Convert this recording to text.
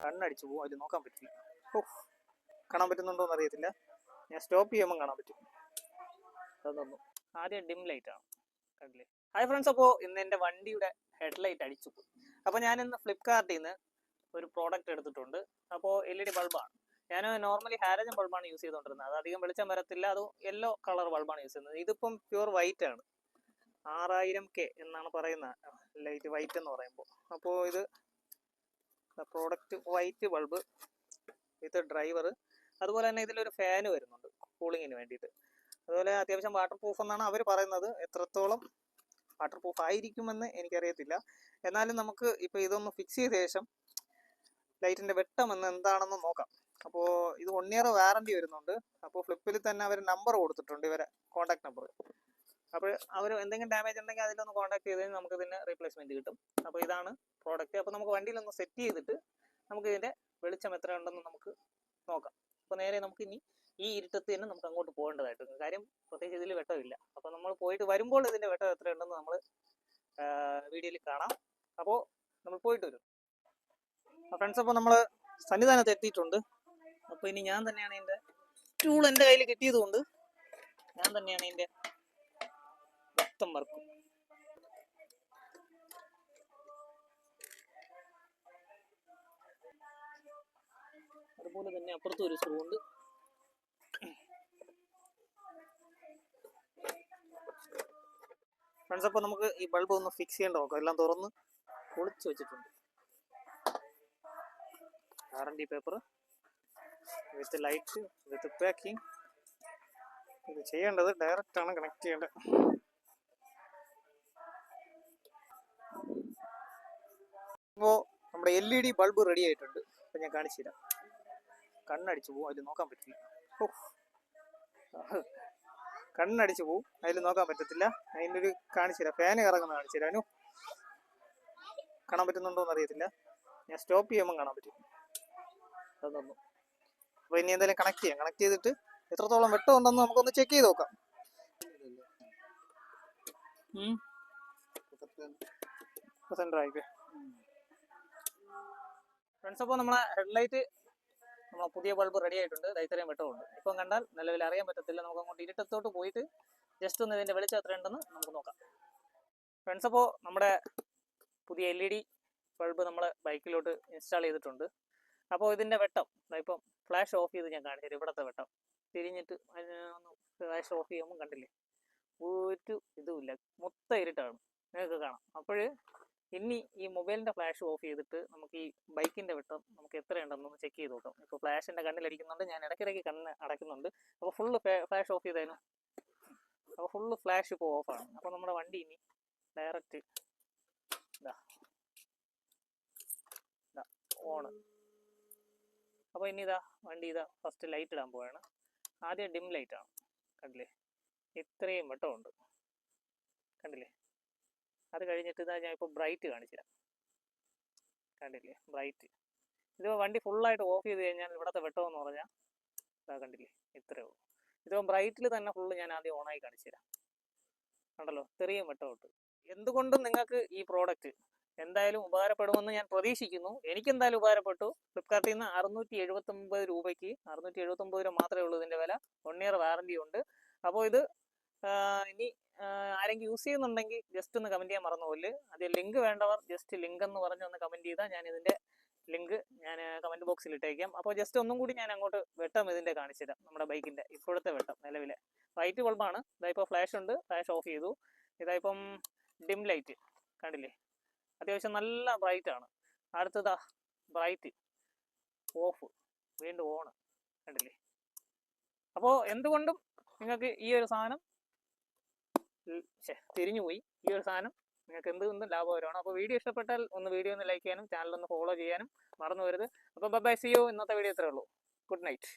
കണ്ണടിച്ചു പോകും അതിൽ നോക്കാൻ പറ്റില്ല. ഓ കാണാൻ പറ്റുന്നുണ്ടോ എന്ന് അറിയത്തില്ല ഞാൻ സ്റ്റോപ്പ് ചെയ്യുമ്പോൾ കാണാൻ പറ്റും. അതൊന്നു ആദ്യം ഡിം ലൈറ്റ് ആണ്. കണ്ടില്ലേ? ഹായ് ഫ്രണ്ട്സ് അപ്പോൾ ഇന്ന് എന്റെ വണ്ടിയുടെ ഹെഡ്ലൈറ്റ് അടിച്ചു പോയി. അപ്പോൾ ഞാൻ ഇന്ന് ഫ്ലിപ്കാർട്ടിൽ നിന്ന് ഒരു പ്രോഡക്റ്റ് എടുത്തിട്ടുണ്ട് അപ്പോൾ എൽ ഇ ഡി ബൾബാണ് ഞാൻ നോർമലി ഹാരജൻ ബൾബാണ് യൂസ് ചെയ്തുകൊണ്ടിരുന്നത് അത് അധികം വെളിച്ചം വരത്തില്ല. അത് യെല്ലോ കളർ ബൾബാണ് യൂസ് ചെയ്യുന്നത്. ഇതിപ്പം പ്യൂർ വൈറ്റ് ആണ്. ആറായിരം കെ എന്നാണ് പറയുന്നത് ലൈറ്റ് വൈറ്റ് എന്ന് പറയുമ്പോൾ. അപ്പോൾ ഇത് product white bulb with driver അതുപോലെ തന്നെ ഇതിലൊരു ഫാന് വരുന്നുണ്ട് കൂളിങ്ങിന് വേണ്ടിയിട്ട്. അതുപോലെ അത്യാവശ്യം വാട്ടർ പ്രൂഫ് എന്നാണ് അവർ പറയുന്നത്. എത്രത്തോളം വാട്ടർ പ്രൂഫ് ആയിരിക്കുമെന്ന് എനിക്കറിയത്തില്ല. എന്നാലും നമുക്ക് ഇപ്പോൾ ഇതൊന്ന് ഫിക്സ് ചെയ്ത ശേഷം ലൈറ്റിന്റെ വെട്ടം എന്ന് എന്താണെന്ന് നോക്കാം. അപ്പോൾ ഇത് വൺ ഇയർ വാറണ്ടി വരുന്നുണ്ട്. അപ്പോൾ ഫ്ലിപ്പിൽ തന്നെ അവർ നമ്പർ കൊടുത്തിട്ടുണ്ട് ഇവരെ കോൺടാക്ട് നമ്പർ അപ്പോൾ അവർ എന്തെങ്കിലും ഡാമേജ് ഉണ്ടെങ്കിൽ അതിലൊന്ന് കോൺടാക്ട് ചെയ്ത് കഴിഞ്ഞാൽ നമുക്ക് ഇതിന് റീപ്ലേസ്മെന്റ് കിട്ടും. അപ്പോൾ ഇതാണ് പ്രോഡക്റ്റ് അപ്പോൾ നമുക്ക് വണ്ടിയിലൊന്ന് സെറ്റ് ചെയ്തിട്ട് നമുക്ക് ഇതിന്റെ വെളിച്ചം എത്ര ഉണ്ടെന്ന് നമുക്ക് നോക്കാം. അപ്പോൾ നേരെ നമുക്ക് ഇനി ഈ ഇരുട്ടത്ത് തന്നെ നമുക്ക് അങ്ങോട്ട് പോകേണ്ടതായിട്ടുണ്ട് കാര്യം പ്രത്യേകിച്ച് ഇതിൽ വെട്ടമില്ല അപ്പോൾ നമ്മൾ പോയിട്ട് വരുമ്പോൾ ഇതിന്റെ വെട്ടം എത്ര ഉണ്ടെന്ന് നമ്മൾ വീഡിയോയിൽ കാണാം. അപ്പോൾ നമ്മൾ പോയിട്ട് വരും. ഫ്രണ്ട്സ് അപ്പോൾ നമ്മൾ സന്നിധാനത്ത് എത്തിയിട്ടുണ്ട്. അപ്പോൾ ഇനി ഞാൻ തന്നെയാണ് ഇതിന്റെ ടൂൾ എന്റെ കയ്യിൽ കിട്ടിയതുകൊണ്ട് ഞാൻ തന്നെയാണ് ഇതിന്റെ മൊത്തം വർക്കും അതുപോലെ തന്നെ അപ്പുറത്ത് ഒരു സ്ക്രൂ ഉണ്ട്. ഫ്രണ്ട്സ് അപ്പോൾ നമുക്ക് ഈ ബൾബ് ഒന്ന് ഫിക്സ് ചെയ്യേണ്ട നോക്കാം. എല്ലാം തുറന്ന് പൊളിച്ച് വെച്ചിട്ടുണ്ട്. Warranty paper with light with packing ഇത് ചെയ്യേണ്ടത് ഡയറക്റ്റ് ആണ് കണക്ട് ചെയ്യേണ്ടത്. അപ്പോൾ നമ്മുടെ L E D bulb ready ആയിട്ടുണ്ട്. അപ്പം ഞാൻ കാണിച്ചു തരാം. കണ്ണടിച്ചു പോകും അതിൽ നോക്കാൻ പറ്റില്ല ഓ കണ്ണടിച്ചു പോവും അതിൽ നോക്കാൻ പറ്റത്തില്ല. അതിനൊരു കാണിച്ചു തരാം. ഫാന് കറങ്ങുന്ന കാണിച്ചു തരാനു കാണാൻ പറ്റുന്നുണ്ടോ എന്ന് അറിയത്തില്ല. ഞാൻ സ്റ്റോപ്പ് ചെയ്യുമ്പോൾ കാണാൻ പറ്റും. അതൊന്നു അപ്പോൾ ഇനി എന്തായാലും കണക്ട് ചെയ്യാം. കണക്ട് ചെയ്തിട്ട് എത്രത്തോളം വെട്ടമുണ്ടെന്ന് നമുക്കൊന്ന് ചെക്ക് ചെയ്ത് നോക്കാം. സെന്റർ ആയിക്കേ ഫ്രണ്ട്സ് അപ്പോൾ നമ്മളെ ഹെഡ്ലൈറ്റ് നമ്മളെ പുതിയ ബൾബ് റെഡി ആയിട്ടുണ്ട്. ദാ ഇത്രയും വെട്ടമുണ്ട് ഇപ്പം കണ്ടാൽ നിലവിൽ അറിയാൻ പറ്റത്തില്ല. നമുക്ക് അങ്ങോട്ട് ഇരുട്ടത്തോട്ട് പോയിട്ട് ജസ്റ്റ് ഒന്ന് ഇതിന്റെ വെളിച്ചം എത്രയുണ്ടെന്ന് നമുക്ക് നോക്കാം. ഫ്രണ്ട്സ് അപ്പോൾ നമ്മുടെ പുതിയ എൽ ഇ ഡി ബൾബ് നമ്മൾ ബൈക്കിലോട്ട് ഇൻസ്റ്റാൾ ചെയ്തിട്ടുണ്ട്. അപ്പോൾ ഇതിന്റെ വെട്ടം ഇപ്പം ഫ്ലാഷ് ഓഫ് ചെയ്ത് ഞാൻ കാണിച്ചു ഇവിടുത്തെ വെട്ടം. തിരിഞ്ഞിട്ട് ഒന്ന് ഫ്ലാഷ് ഓഫ് ചെയ്യുമ്പോൾ കണ്ടില്ലേ? ഒരു ഇതുമില്ല മൊത്തം ഇരുട്ടാണ്. നിങ്ങൾക്ക് കാണാം. അപ്പോൾ ഇനി ഈ മൊബൈലിന്റെ ഫ്ലാഷ് ഓഫ് ചെയ്തിട്ട് നമുക്ക് ഈ ബൈക്കിന്റെ വെട്ടം നമുക്ക് എത്രയുണ്ടെന്നൊന്ന് ചെക്ക് ചെയ്ത് നോക്കാം. ഇപ്പോൾ ഫ്ലാഷിന്റെ കണ്ണിലടിക്കുന്നുണ്ട് ഞാൻ ഇടയ്ക്കിടയ്ക്ക് കണ്ണ് അടയ്ക്കുന്നുണ്ട്. അപ്പോൾ ഫുള്ള് ഫ്ലാഷ് ഓഫ് ചെയ്തതിന് അപ്പോൾ ഫുള്ള് ഫ്ലാഷ് ഇപ്പോൾ ഓഫാണ് അപ്പോൾ നമ്മുടെ വണ്ടി ഇനി ഡയറക്റ്റ് ഇതാ ഇതാ ഓണ് അപ്പോൾ ഇനി ഇതാ വണ്ടി ഇതാ ഫസ്റ്റ് ലൈറ്റ് ഇടാൻ പോവാണ്. ആദ്യം ഡിം ലൈറ്റ് ആണ്. കണ്ടില്ലേ? ഇത്രയും വട്ടമുണ്ട്. കണ്ടില്ലേ? അത് കഴിഞ്ഞിട്ട് ഞാൻ ഇപ്പോൾ ബ്രൈറ്റ് കാണിച്ചുതരാം കണ്ടില്ലേ? ബ്രൈറ്റ്. ഇത് വണ്ടി ഫുള്ളായിട്ട് ഓഫ് ചെയ്ത് കഴിഞ്ഞാൽ ഇവിടുത്തെ വെട്ടമെന്ന് പറഞ്ഞാൽ ഇതാ കണ്ടില്ലേ? ഇത്രയേ ഉള്ളൂ. ഇതിപ്പോൾ ബ്രൈറ്റിൽ തന്നെ ഫുള്ള് ഞാൻ ആദ്യം ഓണായി കാണിച്ചു തരാം. കണ്ടല്ലോ? ചെറിയ വെട്ടമുണ്ട്. എന്തുകൊണ്ടും നിങ്ങൾക്ക് ഈ പ്രോഡക്റ്റ് എന്തായാലും ഉപകാരപ്പെടുമെന്ന് ഞാൻ പ്രതീക്ഷിക്കുന്നു. എനിക്ക് എന്തായാലും ഉപകാരപ്പെട്ടു. ഫ്ലിപ്കാർട്ടിൽ നിന്ന് അറുന്നൂറ്റി എഴുപത്തി ഒമ്പത് രൂപയ്ക്ക് അറുന്നൂറ്റി എഴുപത്തൊമ്പത് രൂപ മാത്രമേ ഉള്ളൂ ഇതിന്റെ വില. വൺ ഇയർ വാറണ്ടി ഉണ്ട്. അപ്പോൾ ഇത് ഇനി ആരെങ്കിലും യൂസ് ചെയ്യുന്നുണ്ടെങ്കിൽ ജസ്റ്റ് ഒന്ന് കമന്റ് ചെയ്യാൻ മറന്നുപോലെ അത് ലിങ്ക് വേണ്ടവർ ജസ്റ്റ് ലിങ്ക് എന്ന് പറഞ്ഞ് ഒന്ന് കമന്റ് ചെയ്താൽ ഞാൻ ഇതിന്റെ ലിങ്ക് ഞാൻ കമന്റ് ബോക്സിൽ ഇട്ടേക്കാം. അപ്പോൾ ജസ്റ്റ് ഒന്നും കൂടി ഞാൻ അങ്ങോട്ട് വെട്ടം ഇതിന്റെ കാണിച്ചു തരാം. നമ്മുടെ ബൈക്കിന്റെ ഇപ്പോഴത്തെ വെട്ടം നിലവിലെ. വൈറ്റ് ബൾബാണ് ഇതായിപ്പോൾ ഫ്ലാഷ് ഉണ്ട്. ഫ്ലാഷ് ഓഫ് ചെയ്തു. ഇതായിപ്പം ഡിം ലൈറ്റ് കണ്ടില്ലേ? അത്യാവശ്യം നല്ല ബ്രൈറ്റ് ആണ്. അടുത്തതാ ബ്രൈറ്റ് ഓഫ് വീണ്ടും ഓൺ കണ്ടില്ലേ? അപ്പോൾ എന്തുകൊണ്ടും നിങ്ങൾക്ക് ഈ ഒരു സാധനം ഉം, ശ്ശെ, തിരിഞ്ഞു പോയി. ഈ ഒരു സാധനം നിങ്ങൾക്ക് എന്ത് എന്തും ലാഭകരമാണ്. അപ്പോൾ വീഡിയോ ഇഷ്ടപ്പെട്ടാൽ ഒന്ന് വീഡിയോ ഒന്ന് ലൈക്ക് ചെയ്യാനും ചാനൽ ഒന്ന് ഫോളോ ചെയ്യാനും മറന്നു വരുത് അപ്പോൾ ബൈ സി യു ഇന്നത്തെ വീഡിയോ ഇത്രേ ഉള്ളൂ. Good night